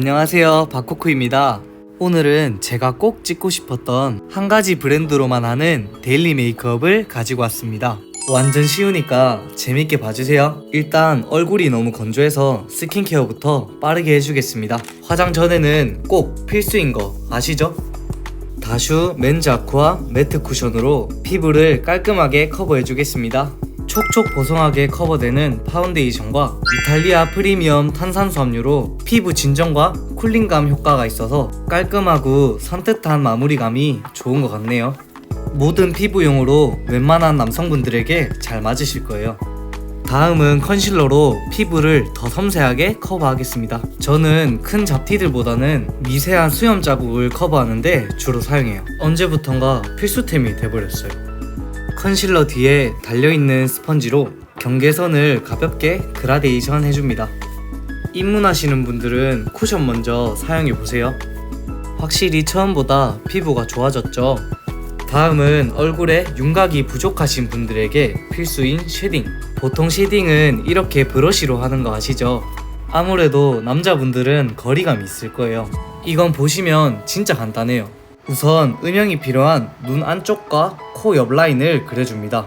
안녕하세요 박코코입니다 오늘은 제가 꼭 찍고 싶었던 한 가지 브랜드로만 하는 데일리 메이크업을 가지고 왔습니다 완전 쉬우니까 재밌게 봐주세요 일단 얼굴이 너무 건조해서 스킨케어부터 빠르게 해주겠습니다 화장 전에는 꼭 필수인 거 아시죠? 다슈 맨즈 아쿠아 매트 쿠션으로 피부를 깔끔하게 커버해주겠습니다. 촉촉 보송하게 커버되는 파운데이션과 이탈리아 프리미엄 탄산수 함유로 피부 진정과 쿨링감 효과가 있어서 깔끔하고 산뜻한 마무리감이 좋은 것 같네요. 모든 피부용으로 웬만한 남성분들에게 잘 맞으실 거예요. 다음은 컨실러로 피부를 더 섬세하게 커버하겠습니다. 저는 큰 잡티들보다는 미세한 수염 자국을 커버하는데 주로 사용해요. 언제부턴가 필수템이 돼버렸어요. 컨실러 뒤에 달려있는 스펀지로 경계선을 가볍게 그라데이션 해줍니다. 입문하시는 분들은 쿠션 먼저 사용해보세요. 확실히 처음보다 피부가 좋아졌죠? 다음은 얼굴에 윤곽이 부족하신 분들에게 필수인 쉐딩. 보통 쉐딩은 이렇게 브러쉬로 하는 거 아시죠? 아무래도 남자분들은 거리감이 있을 거예요. 이건 보시면 진짜 간단해요. 우선 음영이 필요한 눈 안쪽과 코 옆 라인을 그려줍니다.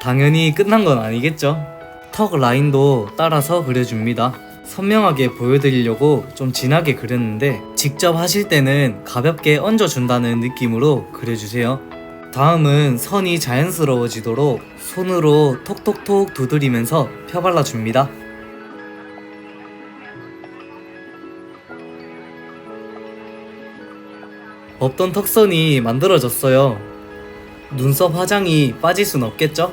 당연히 끝난 건 아니겠죠? 턱 라인도 따라서 그려줍니다. 선명하게 보여드리려고 좀 진하게 그렸는데 직접 하실 때는 가볍게 얹어준다는 느낌으로 그려주세요. 다음은 선이 자연스러워지도록 손으로 톡톡톡 두드리면서 펴발라줍니다. 없던 턱선이 만들어졌어요. 눈썹 화장이 빠질 순 없겠죠?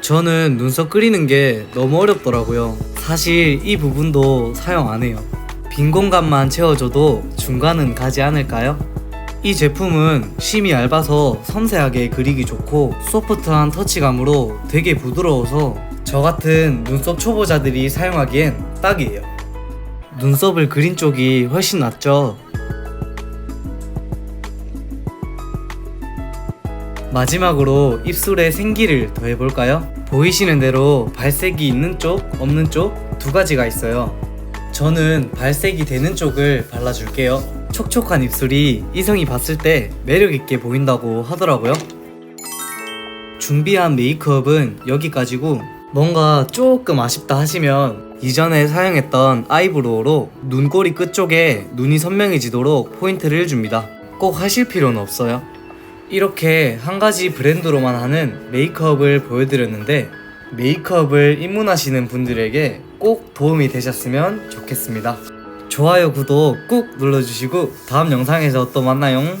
저는 눈썹 그리는 게 너무 어렵더라고요. 사실 이 부분도 사용 안 해요. 빈 공간만 채워줘도 중간은 가지 않을까요? 이 제품은 심이 얇아서 섬세하게 그리기 좋고 소프트한 터치감으로 되게 부드러워서 저 같은 눈썹 초보자들이 사용하기엔 딱이에요. 눈썹을 그린 쪽이 훨씬 낫죠? 마지막으로 입술에 생기를 더해볼까요? 보이시는 대로 발색이 있는 쪽, 없는 쪽 두 가지가 있어요. 저는 발색이 되는 쪽을 발라줄게요. 촉촉한 입술이 이성이 봤을 때 매력있게 보인다고 하더라고요. 준비한 메이크업은 여기까지고 뭔가 조금 아쉽다 하시면 이전에 사용했던 아이브로우로 눈꼬리 끝쪽에 눈이 선명해지도록 포인트를 줍니다. 꼭 하실 필요는 없어요. 이렇게 한 가지 브랜드로만 하는 메이크업을 보여드렸는데 메이크업을 입문하시는 분들에게 꼭 도움이 되셨으면 좋겠습니다. 좋아요, 구독 꾹 눌러주시고 다음 영상에서 또 만나요.